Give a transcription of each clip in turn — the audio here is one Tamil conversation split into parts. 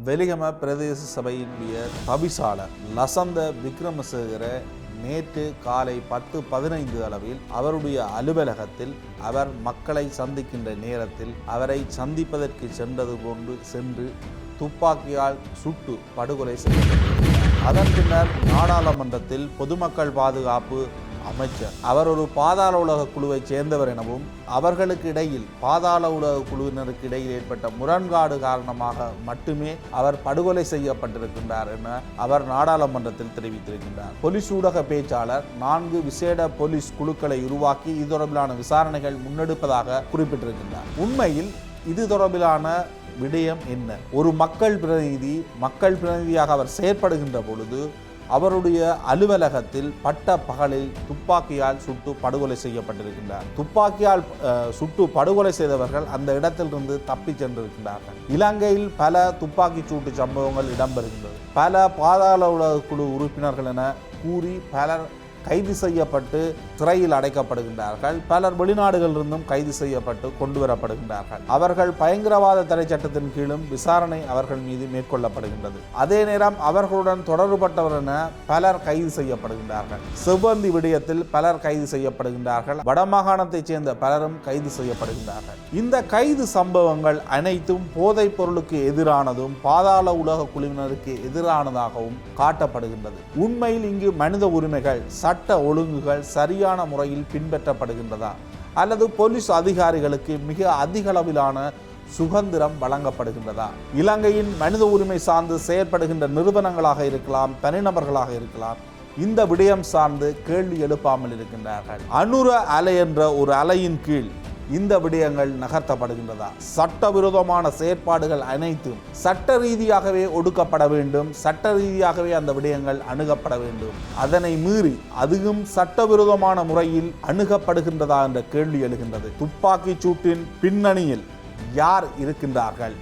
வெலிகம பிரதேச சபையினுடைய தவிசாளர் லசந்த விக்ரமசேகர நேற்று காலை பத்து பதினைந்து அளவில் அவருடைய அலுவலகத்தில் அவர் மக்களை சந்திக்கின்ற நேரத்தில் அவரை சந்திப்பதற்கு சென்றது போன்று சென்று துப்பாக்கியால் சுட்டு படுகொலை செய்யப்பட்டது அதன் பின்னர் நாடாளுமன்றத்தில் பொதுமக்கள் பாதுகாப்பு அமைச்சர். அவர் ஒரு பாதாள உலக குழுவைச் சேர்ந்தவர் எனவும் அவர்களுக்கு இடையில் பாதாள உலக குழுவினருக்கு இடையில் ஏற்பட்ட முரண்பாடு காரணமாக மட்டுமே அவர் படுகொலை செய்யப்பட்டிருக்கின்றார் என அவர் நாடாளுமன்றத்தில் தெரிவித்திருக்கின்றார். போலீஸ் ஊடக பேச்சாளர் நான்கு விசேட போலீஸ் குழுக்களை உருவாக்கி இது தொடர்பிலான விசாரணைகள் முன்னெடுப்பதாக குறிப்பிட்டிருக்கின்றார். உண்மையில் இது தொடர்பிலான விடயம் என்ன? ஒரு மக்கள் பிரதிநிதி மக்கள் பிரதிநிதியாக அவர் செயற்படுகின்ற பொழுது அவருடைய அலுவலகத்தில் பட்ட பகலில் துப்பாக்கியால் சுட்டு படுகொலை செய்யப்பட்டிருக்கின்றார். துப்பாக்கியால் சுட்டு படுகொலை செய்தவர்கள் அந்த இடத்திலிருந்து தப்பி சென்றிருக்கின்றார்கள். இலங்கையில் பல துப்பாக்கி சூட்டு சம்பவங்கள் இடம்பெறுகின்றது. பல பாதாள உலக குழு உறுப்பினர்கள் என கூறி பலர் கைது செய்யப்பட்டு சிறையில் அடைக்கப்படுகின்றார்கள். பலர் வெளிநாடுகளிலிருந்தும் கைது செய்யப்பட்டு கொண்டு வரப்படுகின்றார்கள் அவர்கள் பயங்கரவாத தடை சட்டத்தின் கீழும் விசாரணை அவர்கள் மீது மேற்கொள்ளப்படுகின்றது. அதே நேரம் அவர்களுடன் தொடர்புபட்டவர் என பலர் கைது செய்யப்படுகின்றார்கள். செவ்வந்தி விடயத்தில் பலர் கைது செய்யப்படுகின்றார்கள். வடமாகாணத்தைச் சேர்ந்த பலரும் கைது செய்யப்படுகின்றார்கள். இந்த கைது சம்பவங்கள் அனைத்தும் போதைப் பொருளுக்கு எதிரானதும் பாதாள உலக குழுவினருக்கு எதிரானதாகவும் காட்டப்படுகின்றது. உண்மையில் இங்கு மனித உரிமைகள் சட்ட சட்ட ஒழுங்குகள் சரியான முறையில் பின்பற்றப்படுகின்றதா? அல்லது போலீஸ் அதிகாரிகளுக்கு மிக அதிக அளவிலான சுதந்திரம் வழங்கப்படுகின்றதா? இலங்கையின் மனித உரிமை சார்ந்து செயற்படுகின்ற நிறுவனங்களாக இருக்கலாம் தனிநபர்களாக இருக்கலாம் இந்த விடயம் சார்ந்து கேள்வி எழுப்பாமல் இருக்கின்றார்கள். அனுர அலை என்ற ஒரு அலையின் கீழ் இந்த விடயங்கள் நகர்த்தப்படுகின்றதா சட்டவிரோதமான செயற்பாடுகள் அனைத்தும் சட்ட ரீதியாகவே ஒடுக்கப்பட வேண்டும். சட்ட ரீதியாகவே அந்த விடயங்கள் அணுகப்பட வேண்டும். அதனை மீறி அதுவும் சட்டவிரோதமான முறையில் அணுகப்படுகின்றதா என்ற கேள்வி எழுகின்றது. துப்பாக்கிச் சூட்டின் பின்னணியில் யார் இருக்கின்றார்கள்?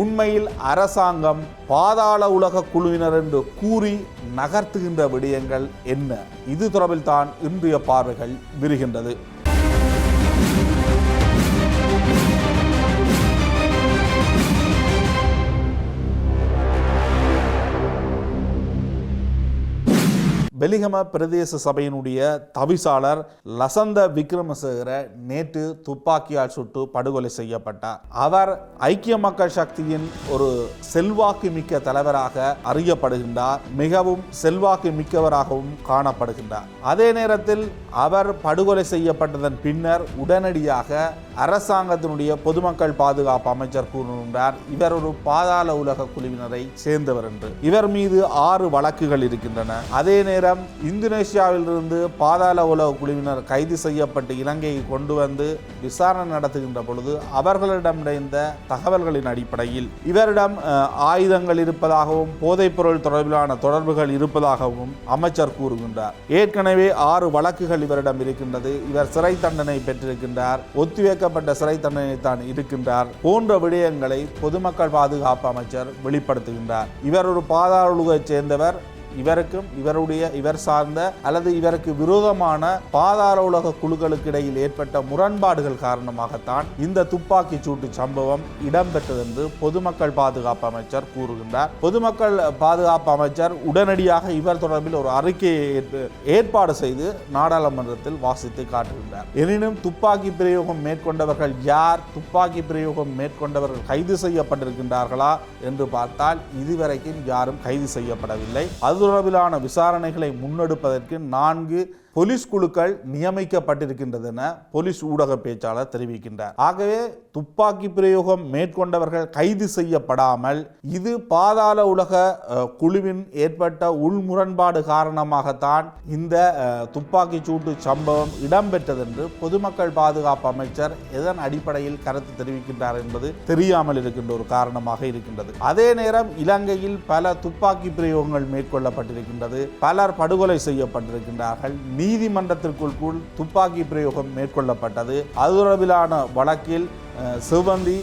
உண்மையில் அரசாங்கம் பாதாள உலக குழுவினர் என்று கூறி நகர்த்துகின்ற விடயங்கள் என்ன? இது தொடர்பில் தான் இன்றைய பார்வைகள் விரிகின்றது. பெலிகம பிரதேச சபையினுடைய தவிசாளர் லசந்த விக்ரமசேகர நேற்று துப்பாக்கியால் சுட்டு படுகொலை செய்யப்பட்டார். அவர் ஐக்கிய மக்கள் சக்தியின் ஒரு செல்வாக்கு மிக்க தலைவராக அறியப்படுகின்றார். மிகவும் செல்வாக்கு மிக்கவராகவும் காணப்படுகின்றார். அதே நேரத்தில் அவர் படுகொலை செய்யப்பட்டதன் பின்னர் உடனடியாக அரசாங்கத்தினுடைய பொதுமக்கள் பாதுகாப்பு அமைச்சர் கூறுகின்றார் இவர் ஒரு பாதாள உலக குழுவினரை சேர்ந்தவர் என்று. இவர் மீது ஆறு வழக்குகள் இருக்கின்றன. அதே நேரம் இந்தோனேஷியாவிலிருந்து பாதாள உலக குழுவினர் கைது செய்யப்பட்டு இலங்கையை கொண்டு வந்து விசாரணை நடத்துகின்ற பொழுது அவர்களிடம் இணைந்த தகவல்களின் அடிப்படையில் இவரிடம் ஆயுதங்கள் இருப்பதாகவும் போதைப்பொருள் தொடர்பிலான தொடர்புகள் இருப்பதாகவும் அமைச்சர் கூறுகின்றார். ஏற்கனவே ஆறு வழக்குகள் இவரிடம் இருக்கின்றது. இவர் சிறை தண்டனை பெற்றிருக்கின்றார். ஒத்திவைக்கப்பட்ட சிறை தண்டனை தான் இருக்கின்றார். போன்ற விடயங்களை பொதுமக்கள் பாதுகாப்பு அமைச்சர் வெளிப்படுத்துகின்றார். இவர் ஒரு பாதாள சேர்ந்தவர். இவருக்கும் இவருடைய இவர் சார்ந்த அல்லது இவருக்கு விரோதமான பாதார உலக குழுக்களுக்கு இடையில் ஏற்பட்ட முரண்பாடுகள் காரணமாகத்தான் இந்த துப்பாக்கி சூட்டு சம்பவம் இடம்பெற்றது என்று பொதுமக்கள் பாதுகாப்பு அமைச்சர் கூறுகின்றார். பொதுமக்கள் பாதுகாப்பு அமைச்சர் உடனடியாக இவர் தொடர்பில் ஒரு அறிக்கையை ஏற்பாடு செய்து நாடாளுமன்றத்தில் வாசித்து காட்டுகின்றார். எனினும் துப்பாக்கி பிரயோகம் மேற்கொண்டவர்கள் யார் துப்பாக்கி பிரயோகம் மேற்கொண்டவர்கள் கைது செய்யப்பட்டிருக்கின்றார்களா என்று பார்த்தால் இதுவரைக்கும் யாரும் கைது செய்யப்படவில்லை. அது தொடர்பிலான விசாரணைகளை முன்னெடுப்பதற்கு நான்கு போலீஸ் குழுக்கள் நியமிக்கப்பட்டிருக்கின்றதென போலீஸ் ஊடக பேச்சாளர் தெரிவிக்கின்றார். ஆகவே துப்பாக்கி பிரயோகம் மேற்கொண்டவர்கள் கைது செய்யப்படாமல் இது பாதாள உலக குழுவின் ஏற்பட்ட உள்முரண்பாடு காரணமாகத்தான் இந்த துப்பாக்கி சூட்டு சம்பவம் இடம்பெற்றது என்று பொதுமக்கள் பாதுகாப்பு அமைச்சர் எதன் அடிப்படையில் கருத்து தெரிவிக்கின்றார் என்பது தெரியாமல் இருக்கின்ற ஒரு காரணமாக இருக்கின்றது. அதே நேரம் இலங்கையில் பல துப்பாக்கி பிரயோகங்கள் மேற்கொள்ளப்பட்டிருக்கின்றது. பலர் படுகொலை செய்யப்பட்டிருக்கின்றார்கள். நீதிமன்றத்திற்குள் கூட துப்பாக்கி பிரயோகம் மேற்கொள்ளப்பட்டது. அது தொடர்பிலான வழக்கில் சிவந்தி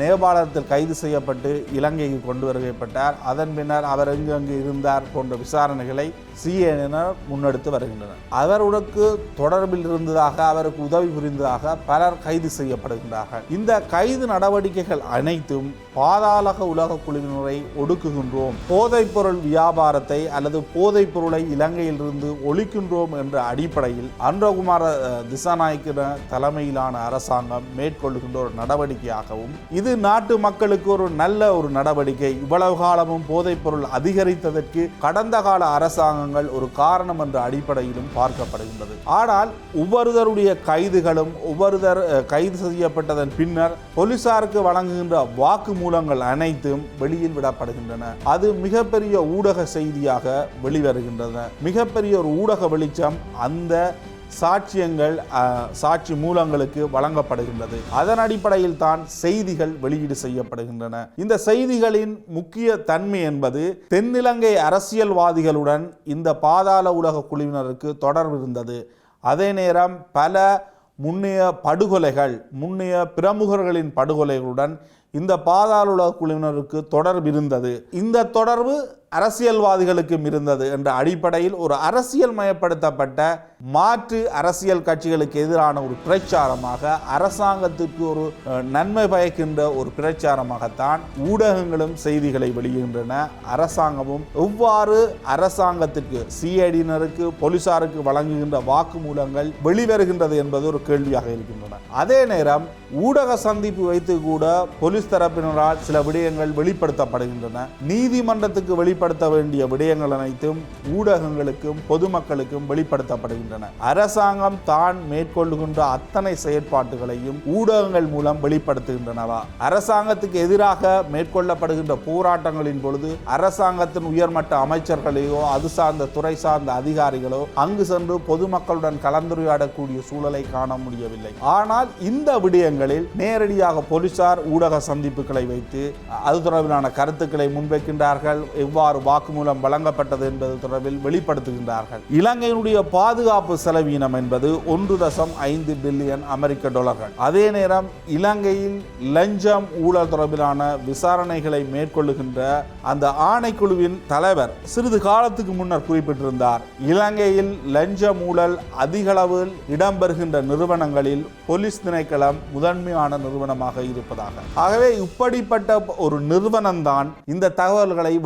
நேபாளத்தில் கைது செய்யப்பட்டு இலங்கைக்கு கொண்டு வருகப்பட்டார் அதன் பின்னர் அவர் எங்கு அங்கு இருந்தார் போன்ற விசாரணைகளை சிஏனர் முன்னெடுத்து வருகின்றனர். அவருக்கு தொடர்பில் இருந்ததாக அவருக்கு உதவி புரிந்ததாக பலர் கைது செய்யப்படுகின்றார்கள். இந்த கைது நடவடிக்கைகள் அனைத்தும் பாதாளக உலக குழுவினரை ஒடுக்குகின்றோம். போதைப்பொருள் வியாபாரத்தை அல்லது போதைப் பொருளை இலங்கையிலிருந்து ஒழிக்கின்றோம் என்ற அடிப்படையில் அன்றகுமார திசாநாயக்கின தலைமையிலான அரசாங்கம் மேற்கொள்கின்ற ஒரு நடவடிக்கையாகவும் இது நாட்டு மக்களுக்கு ஒரு நல்ல ஒரு நடவடிக்கை. இவ்வளவு காலமும் போதைப் பொருள் அதிகரித்ததற்கு கடந்த கால அரசாங்கம் அரசாங்கங்கள் ஒரு காரணம் என்ற அடிப்படையிலும் பார்க்கப்படுகின்றது. ஆனால் ஒவ்வொருதருடைய கைதுகளும் ஒவ்வொருதர் கைது செய்யப்பட்டதன் பின்னர் போலீசாருக்கு வழங்குகின்ற வாக்குமூலங்கள் அனைத்தும் வெளியில் விடப்படுகின்றன. அது மிகப்பெரிய ஊடக செய்தியாக வெளிவருகின்றன. மிகப்பெரிய ஒரு ஊடக வெளிச்சம் அந்த சாட்சியங்கள் சாட்சி மூலங்களுக்கு வழங்கப்படுகின்றது. அதன் அடிப்படையில் தான் செய்திகள் வெளியீடு செய்யப்படுகின்றன. இந்த செய்திகளின் முக்கிய தன்மை என்பது தென்னிலங்கை அரசியல்வாதிகளுடன் இந்த பாதாள உலக குழுவினருக்கு தொடர்பு இருந்தது. அதே நேரம் பல முன்னைய படுகொலைகள் முன்னைய பிரமுகர்களின் படுகொலைகளுடன் இந்த பாதாள உலக குழுவினருக்கு தொடர்பு இருந்தது. இந்த தொடர்பு அரசியல்வாதிகளுக்கும் இருந்தது என்ற அடிப்படையில் ஒரு அரசியல் மயப்படுத்தப்பட்ட மாற்று அரசியல் கட்சிகளுக்கு எதிரான ஒரு பிரச்சாரமாக அரசாங்கத்துக்கு ஒரு நன்மை பயக்கின்ற ஒரு பிரச்சாரமாகத்தான் ஊடகங்களும் செய்திகளை வெளியிடுகின்றன. அரசாங்கமும் எவ்வாறு அரசாங்கத்திற்கு சிஐடியினருக்கு போலீசாருக்கு வழங்குகின்ற வாக்குமூலங்கள் வெளிவருகின்றது என்பது ஒரு கேள்வியாக இருக்கின்றன. அதே நேரம் ஊடக சந்திப்பு வைத்து கூட போலீஸ் தரப்பினரால் சில விடயங்கள் வெளிப்படுத்தப்படுகின்றன. நீதிமன்றத்துக்கு வெளிப்படுத்த வேண்டிய விடயங்கள் அனைத்தும் ஊடகங்களுக்கும் பொதுமக்களுக்கும் வெளிப்படுத்தப்படுகின்றன. அரசாங்கம் தான் மேற்கொள்ளுகின்ற அத்தனை செயற்பாட்டுகளையும் ஊடகங்கள் மூலம் வெளிப்படுத்துகின்றனவா? அரசாங்கத்துக்கு எதிராக மேற்கொள்ளப்படுகின்ற போராட்டங்களின் பொழுது அரசாங்கத்தின் உயர்மட்ட அமைச்சர்களையோ அது சார்ந்த துறை சார்ந்த அதிகாரிகளோ அங்கு சென்று பொதுமக்களுடன் கலந்துரையாடக்கூடிய சூழலை காண முடியவில்லை. ஆனால் இந்த விடயங்களில் நேரடியாக போலீசார் ஊடக சந்திப்புகளை வைத்து அது தொடர்பிலான கருத்துக்களை முன்வைக்கின்றார்கள். எவ்வாறு வாக்குமூலம் வழங்கப்பட்டது என்பது தொடர்பில் வெளிப்படுத்துகின்றார்கள். இலங்கையினுடைய பாதுகாப்பு செலவீனம் என்பது ஒன்று தசம் ஐந்து பில்லியன் அமெரிக்க டாலர்கள். அதே நேரம் இலங்கையில் லஞ்சம் ஊழல் தொடர்பிலான விசாரணைகளை மேற்கொள்ளுகின்ற அந்த ஆணைக்குழுவின் தலைவர் சிறிது காலத்துக்கு முன்னர் குறிப்பிட்டிருந்தார். இலங்கையில் லஞ்ச ஊழல் அதிகளவில் இடம்பெறுகின்ற நிறுவனங்களில் போலீஸ் திணைக்களம் முதன்மையான நிறுவனமாக இருப்பதாக. ஆகவே இப்படிப்பட்ட ஒரு நிறுவனம்தான் இந்த தகவல்களை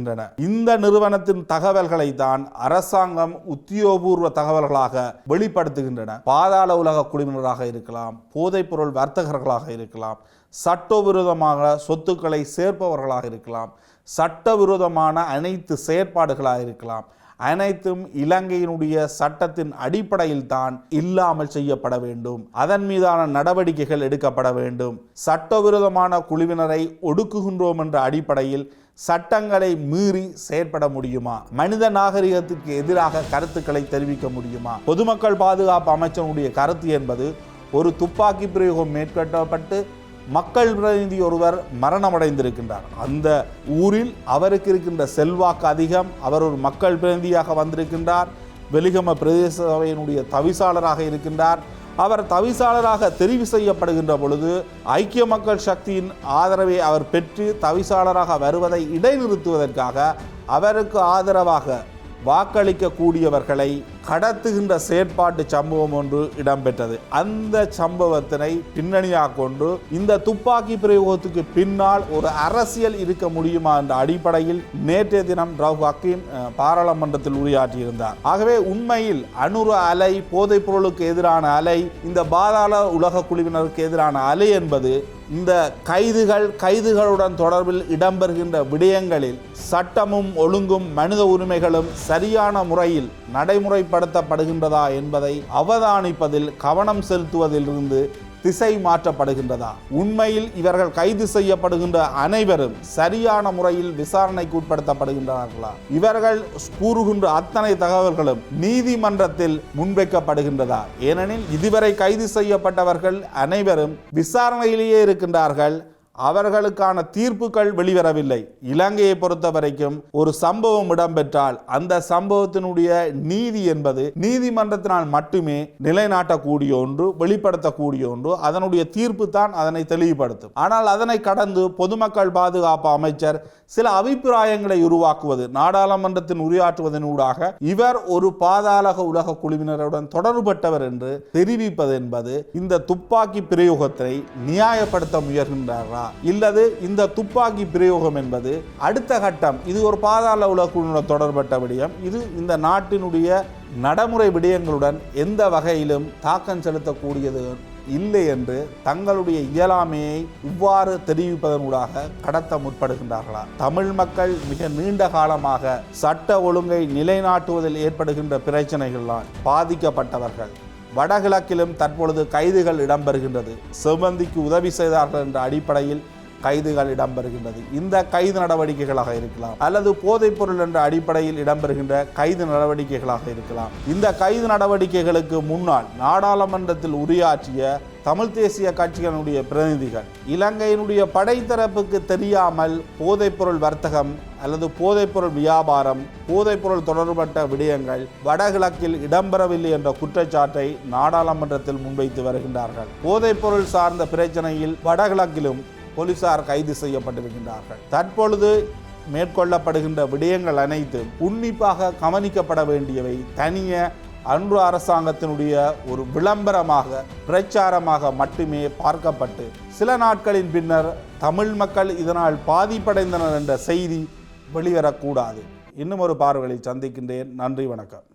வருகின்றன இந்த நிறுவனத்தின் தகவல்களை தான் அரசாங்கம் உத்தியோகபூர்வ தகவல்களாக வெளிப்படுத்துகின்றன. பாதாள உலக குழுவினராக இருக்கலாம் போதைப்பொருள் வர்த்தகர்களாக இருக்கலாம் சட்டவிரோதமாக சொத்துக்களை சேர்ப்பவர்களாக இருக்கலாம் சட்டவிரோதமான அனைத்து செயற்பாடுகளாக இருக்கலாம். அனைத்தும் இலங்கையினுடைய சட்டத்தின் அடிப்படையில் தான் இல்லாமல் செய்யப்பட வேண்டும். அதன் மீதான நடவடிக்கைகள் எடுக்கப்பட வேண்டும். சட்டவிரோதமான குழுவினரை ஒடுக்குகின்றோம் என்ற அடிப்படையில் சட்டங்களை மீறி செயற்பட முடியுமா? மனித நாகரிகத்திற்கு எதிராக கருத்துக்களை தெரிவிக்க முடியுமா? பொதுமக்கள் பாதுகாப்பு அமைச்சனுடைய கருத்து என்பது ஒரு துப்பாக்கி பிரயோகம் மேற்கொள்ளப்பட்டு மக்கள் பிரதிநிதி ஒருவர் மரணமடைந்திருக்கின்றார். அந்த ஊரில் அவருக்கு இருக்கின்ற செல்வாக்கு அதிகம். அவர் ஒரு மக்கள் பிரதிநிதியாக வந்திருக்கின்றார். வெலிகம பிரதேச சபையினுடைய தவிசாளராக இருக்கின்றார். அவர் தவிசாளராக தெரிவு செய்யப்படுகின்ற பொழுது ஐக்கிய மக்கள் சக்தியின் ஆதரவை அவர் பெற்று தவிசாளராக வருவதை இடைநிறுத்துவதற்காக அவருக்கு ஆதரவாக வாக்களிக்கக்கூடியவர்களை கடத்துகின்ற செயற்பாட்டு சம்பவம் ஒன்று இடம்பெற்றது. அந்த சம்பவத்தினை பின்னணியாக கொண்டு இந்த துப்பாக்கி பிரயோகத்துக்கு பின்னால் ஒரு அரசியல் இருக்க முடியுமா என்ற அடிப்படையில் நேற்றைய தினம் ரவு ஹக்கீம் பாராளுமன்றத்தில் உரையாற்றியிருந்தார். ஆகவே உண்மையில் அணுறு அலை போதைப் பொருளுக்கு எதிரான அலை இந்த பாதாள உலக குழுவினருக்கு எதிரான அலை என்பது இந்த கைதுகள் கைதுகளுடன் தொடர்பில் இடம்பெறுகின்ற விடயங்களில் சட்டமும் ஒழுங்கும் மனித உரிமைகளும் சரியான முறையில் நடைமுறை செயல்படுத்தப்படுகின்றதா என்பதை அவதானிப்பதில் கவனம் செலுத்துவதிலிருந்து திசை மாற்றப்படுகின்றதா? உண்மையில் இவர்கள் கைது செய்யப்படுகின்ற அனைவரும் சரியான முறையில் விசாரணைக்கு உட்படுத்தப்படுகின்றார்களா? இவர்கள் கூறுகின்ற அத்தனை தகவல்களும் நீதிமன்றத்தில் முன்வைக்கப்படுகின்றதா? ஏனெனில் இதுவரை கைது செய்யப்பட்டவர்கள் அனைவரும் விசாரணையிலேயே இருக்கின்றார்கள். அவர்களுக்கான தீர்ப்புகள் வெளிவரவில்லை. இலங்கையை பொறுத்த வரைக்கும் ஒரு சம்பவம் இடம்பெற்றால் அந்த சம்பவத்தினுடைய நீதி என்பது நீதிமன்றத்தினால் மட்டுமே நிலைநாட்டக்கூடிய ஒன்று வெளிப்படுத்தக்கூடிய ஒன்று. அதனுடைய தீர்ப்பு தான் அதனை தெளிவுபடுத்தும். ஆனால் அதனை கடந்து பொதுமக்கள் பாதுகாப்பு அமைச்சர் சில அபிப்பிராயங்களை உருவாக்குவது நாடாளுமன்றத்தின் உரையாற்றுவதனூடாக இவர் ஒரு பாதாளக உலக குழுவினருடன் தொடர்பட்டவர் என்று தெரிவிப்பது என்பது இந்த துப்பாக்கி பிரயோகத்தை நியாயப்படுத்த முயல்கின்றாரா இல்லது இந்த துப்பாக்கி பிரயோகம் என்பது அடுத்த கட்டம். இது ஒரு பாதாள உலக தொடர்பட்ட விடயம். இது இந்த நாட்டினுடைய நடைமுறை விடயங்களுடன் எந்த வகையிலும் தாக்கம் செலுத்தக்கூடியது இல்லை என்று தங்களுடைய இயலாமையை இவ்வாறு தெரிவிப்பதனூடாக கடத்த முற்படுகின்றார்களா? தமிழ் மக்கள் மிக நீண்ட காலமாக சட்ட ஒழுங்கை நிலைநாட்டுவதில் ஏற்படுகின்ற பிரச்சனைகளால் பாதிக்கப்பட்டவர்கள். வடகிழக்கிலும் தற்பொழுது கைதுகள் இடம்பெறுகின்றது. செவ்வந்திக்கு உதவி செய்தார்கள் என்ற அடிப்படையில் கைதுகள் இடம்பெறுகின்றது. இந்த கைது நடவடிக்கைகளாக இருக்கலாம். அல்லது போதைப் பொருள் என்ற அடிப்படையில் இடம்பெறுகின்ற கைது நடவடிக்கைகளாக இருக்கலாம். இந்த கைது நடவடிக்கைகளுக்கு முன்னால் நாடாளுமன்றத்தில் உரையாற்றிய தமிழ் தேசிய கட்சிகளுடைய பிரதிநிதிகள் இலங்கையினுடைய படைத்தரப்புக்கு தெரியாமல் போதைப்பொருள் வர்த்தகம் அல்லது போதைப்பொருள் வியாபாரம் போதைப்பொருள் தொடர்பட்ட விடயங்கள் வடகிழக்கில் இடம்பெறவில்லை என்ற குற்றச்சாட்டை நாடாளுமன்றத்தில் முன்வைத்து வருகின்றார்கள். போதைப்பொருள் சார்ந்த பிரச்சனையில் வடகிழக்கிலும் போலீசார் கைது செய்யப்பட்டிருக்கின்றார்கள். தற்பொழுது மேற்கொள்ளப்படுகின்ற விடயங்கள் அனைத்தும் உன்னிப்பாக கவனிக்கப்பட வேண்டியவை தனிய அன்று அரசாங்கத்தினுடைய ஒரு விளம்பரமாக பிரச்சாரமாக மட்டுமே பார்க்கப்பட்டு சில நாட்களின் பின்னர் தமிழ் மக்கள் இதனால் பாதிப்படைந்தனர் என்ற செய்தி வெளிவரக்கூடாது. இன்னும் ஒரு பார்வையை சந்திக்கின்றேன். நன்றி வணக்கம்.